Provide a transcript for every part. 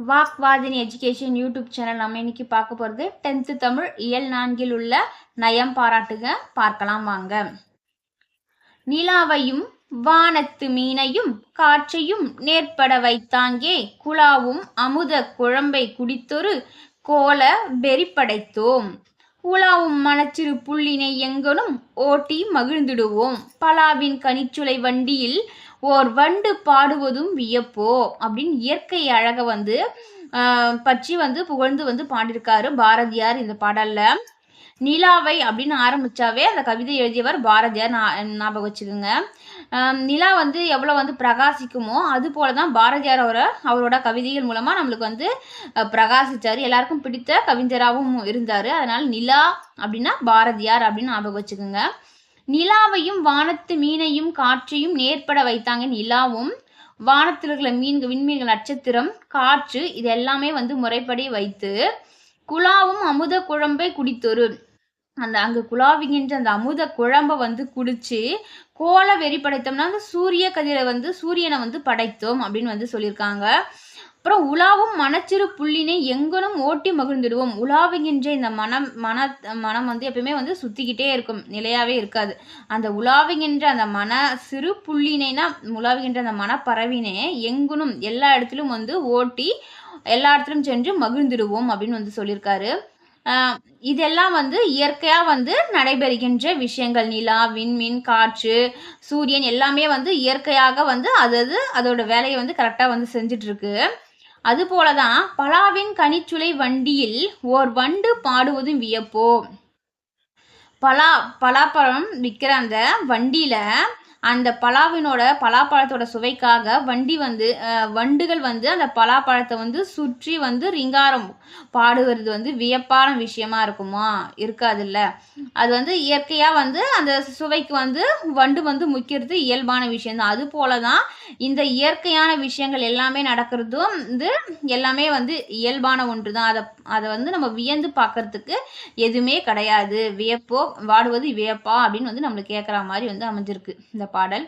வாக்வாதினி education YouTube channel நம்ம இன்னைக்கு பார்க்க போகிறது டென்த்து தமிழ் இயல் நான்கில் உள்ள நயம் பாராட்டுக. பார்க்கலாம் வாங்க. நிலாவையும் வானத்து மீனையும் காற்றையும் நேர்பட வைத்தாங்கே. குழாவும் அமுத குழம்பை குடித்தொரு கோல வெறிப்படைத்தோம். உலாவும் மனச்சிறு புள்ளினை எங்கனும் ஓட்டி மகிழ்ந்திடுவோம். பலாவின் கனிச்சுளை வண்டியில் ஓர் வண்டு பாடுவதும் வியப்போ? அப்படின்னு இயற்கை அழகை வந்து பற்றி வந்து புகழ்ந்து வந்து பாடியிருக்காரு பாரதியார் இந்த பாடலில். நிலாவை அப்படின்னு ஆரம்பிச்சாவே அந்த கவிதை எழுதியவர் பாரதியார். ஞாபகம் வச்சுக்கோங்க. நிலா வந்து எவ்வளோ வந்து பிரகாசிக்குமோ அது போல தான் பாரதியார் அவரை அவரோட கவிதைகள் மூலமாக நம்மளுக்கு வந்து பிரகாசிச்சார். எல்லாருக்கும் பிடித்த கவிஞராகவும் இருந்தார். அதனால் நிலா அப்படின்னா பாரதியார் அப்படின்னு ஞாபகம் வச்சுக்கோங்க. நிலாவையும் வானத்து மீனையும் காற்றையும் நேர்பட வைத்தாங்க நிலாவும். வானத்தில் இருக்கிற மீன்கள் விண்மீன்கள் நட்சத்திரம் காற்று இது எல்லாமே வந்து முறைப்படி வைத்து குழாவும் அமுத குழம்பை குடித்தொரு அந்த அங்கே குலாவிகின்ற அந்த அமுத குழம்பை வந்து குடித்து கோல வெறி படைத்தோம்னா அந்த சூரிய கதிரை வந்து சூரியனை வந்து படைத்தோம் அப்படின்னு வந்து சொல்லியிருக்காங்க. அப்புறம் உலாவும் மனச்சிறு புள்ளினை எங்கனும் ஓட்டி மகிழ்ந்துடுவோம். உலாவுகின்ற இந்த மனம் மன மனம் வந்து எப்பயுமே வந்து சுற்றிக்கிட்டே இருக்கும் நிலையாகவே இருக்காது. அந்த உலாவுகின்ற அந்த மன சிறு புள்ளினைனா உலாவுகின்ற அந்த மனப்பறவினை எங்கனும் எல்லா இடத்துலையும் வந்து ஓட்டி எல்லா இடத்துலையும் சென்று மகிழ்ந்துடுவோம் அப்படின்னு வந்து சொல்லியிருக்காரு. இதெல்லாம் வந்து இயற்கையாக வந்து நடைபெறுகின்ற விஷயங்கள். நிலா விண்மீன் காற்று சூரியன் எல்லாமே வந்து இயற்கையாக வந்து அது அதோட வேலையை வந்து கரெக்டாக வந்து செஞ்சிட்ருக்கு. அதுபோல தான் பலாவின் கனிச்சுளை வண்டியில் ஓர் வண்டு பாடுவதும் வியப்போ. பலா பலாப்பழம் விற்கிற அந்த வண்டியில் அந்த பலாவினோட பலாப்பழத்தோட சுவைக்காக வண்டி வந்து வண்டுகள் வந்து அந்த பலாப்பழத்தை வந்து சுற்றி வந்து ரிங்காரம் பாடுவது வந்து வியப்பான விஷயமா இருக்குமா? இருக்காதுல்ல. அது வந்து இயற்கையாக வந்து அந்த சுவைக்கு வந்து வண்டு வந்து முக்கிறது இயல்பான விஷயம்தான் அது போல தான் இந்த இயற்கையான விஷயங்கள் எல்லாமே நடக்கிறதும் வந்து எல்லாமே வந்து இயல்பான ஒன்று தான். அதை அதை வந்து நம்ம வியந்து பார்க்கறதுக்கு எதுவுமே கிடையாது. வியப்போ வாடுவது வியப்பா அப்படின்னு வந்து நம்மளுக்கு கேட்குற மாதிரி வந்து அமைஞ்சிருக்கு. இந்த பாடல்.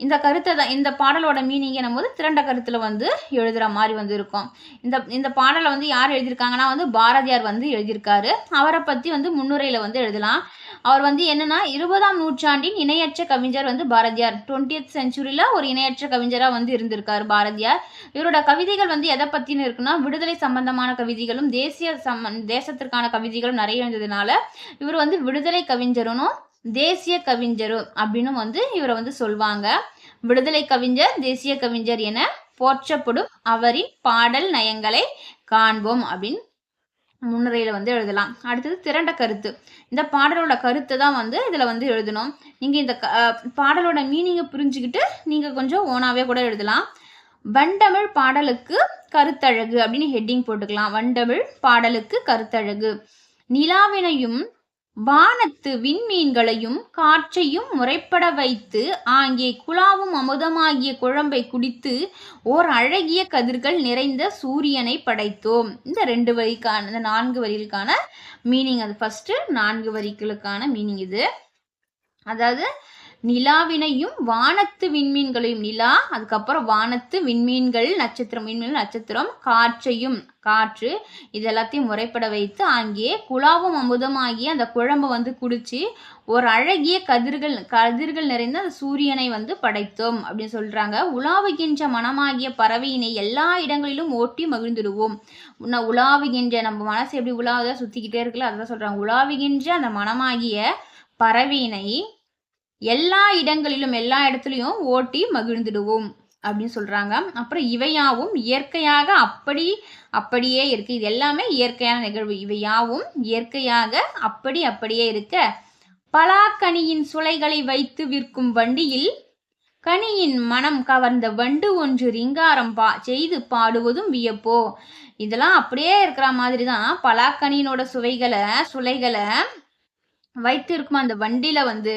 இந்த கருத்தை தான் இந்த பாடலோட மீனிங் போது திரண்ட கருத்தில் வந்து எழுதுகிற மாதிரி வந்து இருக்கும். இந்த இந்த பாடலை வந்து யார் எழுதியிருக்காங்கன்னா வந்து பாரதியார் வந்து எழுதியிருக்காரு. அவரை பற்றி வந்து முன்னுரையில் வந்து எழுதலாம். அவர் வந்து என்னென்னா இருபதாம் நூற்றாண்டின் இணையற்ற கவிஞர் வந்து பாரதியார். டுவெண்ட்டியத் செஞ்சுரியில் ஒரு இணையற்ற கவிஞராக வந்து இருந்திருக்கார் பாரதியார். இவரோட கவிதைகள் வந்து எதை பற்றினு இருக்குன்னா விடுதலை சம்பந்தமான கவிதைகளும் தேசிய சம்ம தேசத்திற்கான கவிதைகளும் நிறைய இருந்ததுனால இவர் வந்து விடுதலை கவிஞரும் தேசிய கவிஞரும் அப்படின்னு வந்து இவரை வந்து சொல்வாங்க. விடுதலை கவிஞர் தேசிய கவிஞர் என போற்றப்படும் அவரின் பாடல் நயங்களை காண்போம் அப்படின்னு முன்னுரையில் வந்து எழுதலாம். அடுத்தது திரண்ட கருத்து. இந்த பாடலோட கருத்தை தான் வந்து இதில் வந்து எழுதணும். நீங்கள் இந்த பாடலோட மீனிங்கை புரிஞ்சுக்கிட்டு நீங்கள் கொஞ்சம் ஓனாகவே கூட எழுதலாம். வண்டமிழ் பாடலுக்கு கருத்தழகு அப்படின்னு ஹெட்டிங் போட்டுக்கலாம். வண்டமிழ் பாடலுக்கு கருத்தழகு. நிலாவினையும் வானத்து விண்மீன்களையும் காற்றையும் முறைப்பட வைத்து ஆங்கே குழாவும் அமுதமாகிய குழம்பை குடித்து ஓர் அழகிய கதிர்கள் நிறைந்த சூரியனை படைத்தோம். இந்த ரெண்டு வரிக்கான இந்த நான்கு வரிகளுக்கான மீனிங் அது ஃபஸ்ட்டு நான்கு வரிகளுக்கான மீனிங் இது. அதாவது நிலாவினையும் வானத்து விண்மீன்களையும் நிலா அதுக்கப்புறம் வானத்து விண்மீன்கள் நட்சத்திரம் விண்மீன் நட்சத்திரம் காற்றையும் காற்று இது எல்லாத்தையும் முறைப்பட வைத்து அங்கே குழாவும் அமுதமாகி அந்த குழம்பை வந்து குடிச்சு ஒரு அழகிய கதிர்கள் கதிர்கள் நிறைந்த அந்த சூரியனை வந்து படைத்தோம் அப்படின்னு சொல்றாங்க. உலாவுகின்ற மனமாகிய பறவையினை எல்லா இடங்களிலும் ஓட்டி மகிழ்ந்துடுவோம். உலாவுகின்ற நம்ம மனசு எப்படி உலாவதா சுத்திக்கிட்டே இருக்குல்ல அதான் சொல்றாங்க. உலாவுகின்ற அந்த மனமாகிய பறவையினை எல்லா இடங்களிலும் எல்லா இடத்துலையும் ஓட்டி மகிழ்ந்துடுவோம் அப்படின்னு சொல்கிறாங்க அப்புறம் இவையாவும் இயற்கையாக அப்படி அப்படியே இருக்கு. இது எல்லாமே இயற்கையான நிகழ்வு. இவையாவும் இயற்கையாக அப்படி அப்படியே இருக்க. பலாக்கனியின் சுளைகளை வைத்து விற்கும் வண்டியில் கனியின் மனம் கவர்ந்த வண்டு ஒன்று ரிங்காரம் பா செய்து பாடுவதும் வியப்போ. இதெல்லாம் அப்படியே இருக்கிற மாதிரி தான் பலாக்கனியினோட சுவைகளை சுளைகளை வைத்து இருக்கும் அந்த வண்டியில வந்து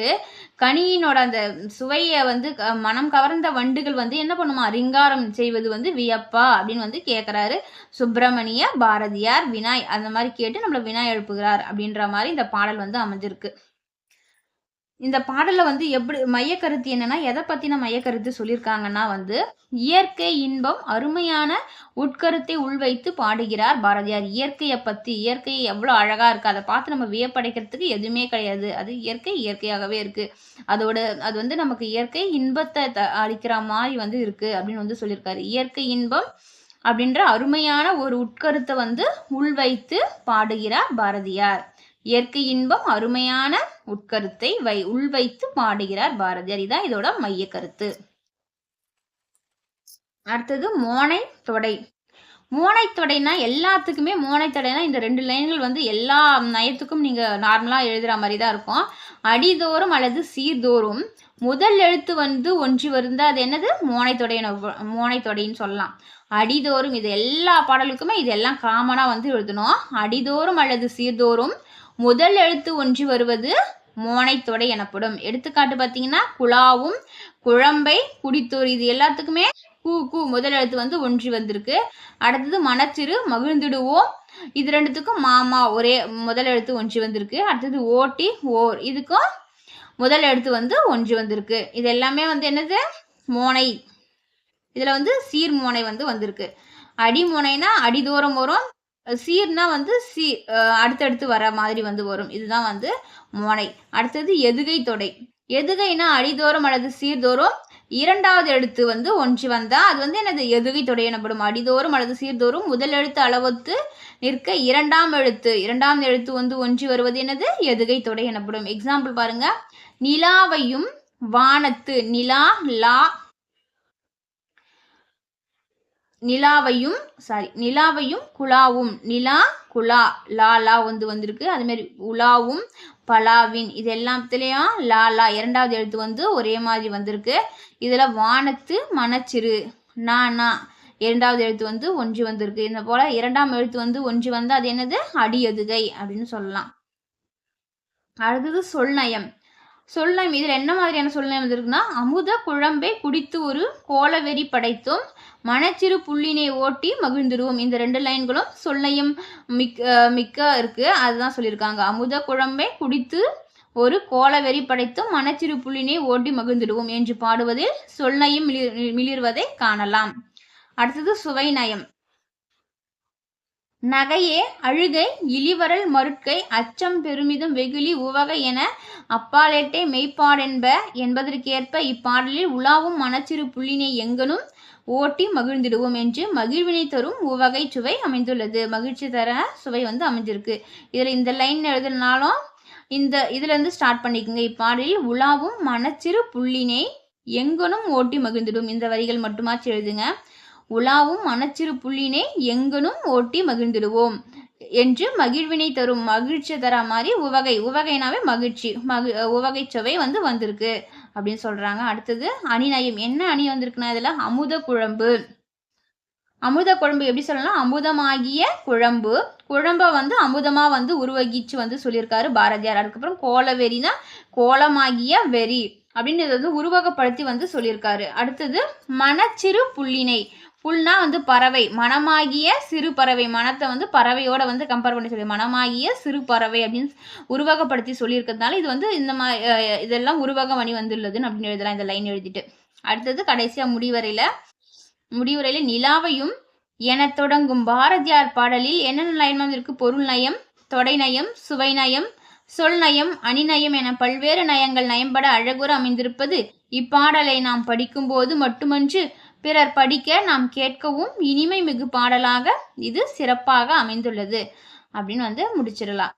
கனியினோட அந்த சுவையை வந்து மனம் கவர்ந்த வண்டுகள் வந்து என்ன பண்ணுமா? ரிங்காரம் செய்வது வந்து வியப்பா அப்படின்னு வந்து கேட்குறாரு சுப்பிரமணிய பாரதியார் வினாய் அந்த மாதிரி கேட்டு நம்மளை வினாய் எழுப்புகிறார் அப்படின்ற மாதிரி இந்த பாடல் வந்து அமைஞ்சிருக்கு. இந்த பாடலில் வந்து எப்படி மையக்கருத்து என்னென்னா எதை பற்றின மையக்கருத்து சொல்லியிருக்காங்கன்னா வந்து இயற்கை இன்பம் அருமையான உட்கருத்தை உள்வைத்து பாடுகிறார் பாரதியார். இயற்கையை பற்றி இயற்கை எவ்வளோ அழகாக இருக்குது அதை பார்த்து நம்ம வியப்படைக்கிறதுக்கு எதுவுமே கிடையாது. அது இயற்கை இயற்கையாகவே இருக்குது அதோட அது வந்து நமக்கு இயற்கை இன்பத்தை த அளிக்கிற மாதிரி வந்து இருக்குது அப்படின்னு வந்து சொல்லியிருக்காரு. இயற்கை இன்பம் அப்படின்ற அருமையான ஒரு உட்கருத்தை வந்து உள்வைத்து பாடுகிறார் பாரதியார். இயற்கை இன்பம் அருமையான உட்கருத்தை வை உள்வைத்து பாடுகிறார் பாரதியார். இதான் இதோட மைய கருத்து அடுத்தது மோனை தொடை. மோனை தொடைனா எல்லாத்துக்குமே மோனை தொடைனா இந்த ரெண்டு லைன்கள் வந்து எல்லா நயத்துக்கும் நீங்க நார்மலா எழுதுற மாதிரி தான் இருக்கும். அடிதோறும் அல்லது சீர்தோறும். முதல் எழுத்து வந்து ஒன்றி வருந்தா அது என்னது? மோனை தொடையின மோனை தொடைன்னு சொல்லலாம். அடிதோறும் இது எல்லா பாடலுக்குமே இது எல்லாம் காமனாக வந்து எழுதணும். அடிதோறும் அல்லது சீர்தோறும். முதல் எழுத்து ஒன்றி வருவது மோனைத்தொடை எனப்படும். எடுத்துக்காட்டு பார்த்தீங்கன்னா குழாவும் குழம்பை குடித்தோர் இது எல்லாத்துக்குமே கூ கூ முதல் எழுத்து வந்து ஒன்றி வந்திருக்கு. அடுத்தது மனச்சிறு மகிழ்ந்துடுவோம். இது ரெண்டுத்துக்கும் மாமா ஒரே முதல் எழுத்து ஒன்றி வந்திருக்கு. அடுத்தது ஓட்டி ஓர். இதுக்கும் முதல் எழுத்து வந்து ஒன்று வந்திருக்கு. இது எல்லாமே வந்து என்னது? மோனை. இதில் வந்து சீர்மோனை வந்து வந்திருக்கு. அடிமோனைனா அடிதூரம் வரும். சீர்னா வந்து சீ அடுத்தடுத்து வர மாதிரி வந்து வரும். இதுதான் வந்து முனை. அடுத்தது எதுகை தொடை. எதுகைனா அடிதோறும் அல்லது சீர்தோறும் இரண்டாவது எழுத்து வந்து ஒன்று வந்தால் அது வந்து எனது எதுகை தொடை எனப்படும். அடிதோறும் அல்லது சீர்தோறும் முதல் எழுத்து அளவுக்கு நிற்க இரண்டாம் எழுத்து. இரண்டாம் எழுத்து வந்து ஒன்றி வருவது எனது எதுகை தொடை எனப்படும். எக்ஸாம்பிள் பாருங்க. நிலாவையும் வானத்து நிலா லா நிலாவையும் சாரி நிலாவையும் குலாவும் நிலா குலா லா லா வந்து வந்திருக்கு. அது மாதிரி உலாவும் பலாவின் இது எல்லாத்துலேயும் லா லா இரண்டாவது எழுத்து வந்து ஒரே மாதிரி வந்திருக்கு. இதில் வானத்து மனச்சிறு நானா இரண்டாவது எழுத்து வந்து ஒன்று வந்திருக்கு. இந்த போல இரண்டாம் எழுத்து வந்து ஒன்று வந்து அது என்னது? அடியதுகை அப்படின்னு சொல்லலாம். அடுத்தது சொல்நயம். சொல்லம் இதில் என்ன மாதிரியான சொல்லம் வந்திருக்குன்னா அமுத குழம்பை குடித்து ஒரு கோலவெறி படைத்தும் மனச்சிறு புள்ளினை ஓட்டி மகிழ்ந்துடுவோம். இந்த ரெண்டு லைன்களும் சொல்லையும் மிக்க மிக்க இருக்குது அதுதான் சொல்லியிருக்காங்க. அமுத குழம்பை குடித்து ஒரு கோலவெறி படைத்தும் மனச்சிறு புள்ளினை ஓட்டி மகிழ்ந்துடுவோம் என்று பாடுவதில் சொல்லையும் மிளிர் மிளிர்வதை காணலாம். அடுத்தது சுவை நயம். நகையே அழுகை இழிவரல் மறுக்கை அச்சம் பெருமிதம் வெகுளி உவகை என அப்பாலேட்டே மெய்ப்பாடென்ப என்பதற்கேற்ப இப்பாடலில் உலாவும் மனச்சிறு புள்ளினை எங்கனும் ஓட்டி மகிழ்ந்திடுவோம் என்று மகிழ்வினை தரும் உவகை சுவை அமைந்துள்ளது. மகிழ்ச்சி தர சுவை வந்து அமைஞ்சிருக்கு இதில் இந்த லைன் எழுதுனாலும் இந்த இதுலேருந்து ஸ்டார்ட் பண்ணிக்கோங்க. இப்பாடலில் உலாவும் மனச்சிறு புள்ளினை எங்கனும் ஓட்டி மகிழ்ந்திடும். இந்த வரிகள் மட்டுமாச்சு எழுதுங்க. உலாவும் மனச்சிறு புள்ளினை எங்கனும் ஓட்டி மகிழ்ந்திடுவோம் என்று மகிழ்வினை தரும் மகிழ்ச்சி தர மாதிரி உவகை உவகைனாவே மகிழ்ச்சி மகி உவகை சுவை வந்து வந்திருக்கு அப்படின்னு சொல்றாங்க. அடுத்தது அணிநயம் என்ன அணி வந்திருக்குன்னா இதுல அமுத குழம்பு. அமுத குழம்பு எப்படி சொல்லலாம் அமுதமாகிய குழம்பு. குழம்ப வந்து அமுதமா வந்து உருவகிச்சு வந்து சொல்லியிருக்காரு பாரதியார். அதுக்கப்புறம் கோலவெறினா கோலமாகிய வெறி அப்படின்னு இதை வந்து உருவகப்படுத்தி வந்து சொல்லியிருக்காரு. அடுத்தது மனச்சிறு புள்ளினை. புல்னா வந்து பறவை. மனமாகிய சிறு பறவை. மனத்தை வந்து பறவையோட வந்து கம்பேர் பண்ணி சொல்லி மனமாகிய சிறு பறவை அப்படின்னு உருவகப்படுத்தி சொல்லியிருக்கிறதுனால இது வந்து இந்த மா அஹ் இதெல்லாம் உருவகம் அணி வந்துள்ளதுன்னு அப்படின்னு எழுதலாம். இந்த லைன் எழுதிட்டு. அடுத்தது கடைசியா முடிவரையில முடிவுரையில் நிலாவையும் என தொடங்கும் பாரதியார் பாடலில் என்னென்ன லைன் இருக்குது பொருள் நயம் தொடை நயம் சுவை நயம் சொல் நயம் அணிநயம் என பல்வேறு நயங்கள் நயம்பட அழகுற அமைந்திருப்பது இப்பாடலை நாம் படிக்கும்போது மட்டுமன்று பிறர் படிக்க நாம் கேட்கவும் இனிமை மிகு பாடலாக இது சிறப்பாக அமைந்துள்ளது. அப்படின்னு வந்து முடிச்சிடலாம்.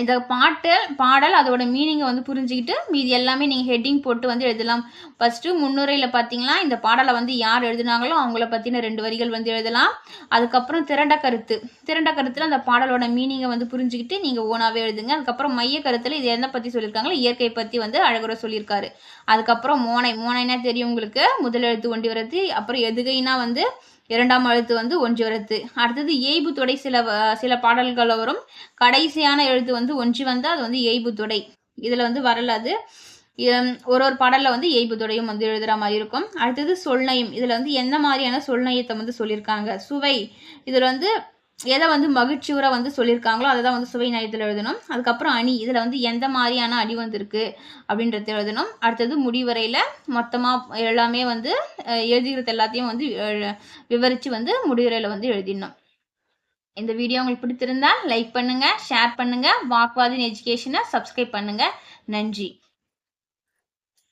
இந்த பாட்டு பாடல் அதோட மீனிங்கை வந்து புரிஞ்சுக்கிட்டு மீதி எல்லாமே நீங்கள் ஹெட்டிங் போட்டு வந்து எழுதலாம். ஃபஸ்ட்டு முன்னுரையில் பார்த்தீங்கன்னா இந்த பாடலை வந்து யார் எழுதுனாங்களோ அவங்கள பற்றின ரெண்டு வரிகள் வந்து எழுதலாம். அதுக்கப்புறம் திரண்ட கருத்து. திரண்ட கருத்தில் அந்த பாடலோட மீனிங்கை வந்து புரிஞ்சுக்கிட்டு நீங்கள் ஓனாகவே எழுதுங்க. அதுக்கப்புறம் மைய கருத்தில் இது எதை பற்றி சொல்லியிருக்காங்களோ இயற்கை பற்றி வந்து அழகுற சொல்லியிருக்காரு. அதுக்கப்புறம் மோனை. மோனைனா தெரியும் உங்களுக்கு. முதல் எழுத்து ஒண்டி வரது அப்புறம் எதுகைனா வந்து இரண்டாம் எழுத்து வந்து ஒன்று எழுத்து. அடுத்தது ஏய்பு தொடை சில சில பாடல்கள் வரும் கடைசியான எழுத்து வந்து ஒன்று வந்தால் அது வந்து ஏய்பு தொடை. இதில் வந்து வரலாது ஒரு ஒரு பாடலில் வந்து ஏய்பு தொடையும் வந்து எழுதுகிற மாதிரி இருக்கும். அடுத்தது சொல்நயம். இதில் வந்து எந்த மாதிரியான சொல்நயத்தை வந்து சொல்லியிருக்காங்க சுவை. இதில் வந்து எதை வந்து மகிழ்ச்சியூற வந்து சொல்லியிருக்காங்களோ அதை தான் வந்து சுவை நயத்தில் எழுதணும். அதுக்கப்புறம் அணி இதில் வந்து எந்த மாதிரியான அணி வந்திருக்கு அப்படின்றத எழுதணும். அடுத்தது முடிவரையில் மொத்தமாக எல்லாமே வந்து அஹ், எழுதிக்கிறது எல்லாத்தையும் வந்து விவரித்து வந்து முடிவரையில் வந்து எழுதிடணும். இந்த வீடியோ உங்களுக்கு பிடித்திருந்தால் லைக் பண்ணுங்கள் ஷேர் பண்ணுங்கள் வாக்வாதின் எஜுகேஷனை சப்ஸ்கிரைப் பண்ணுங்கள் நன்றி.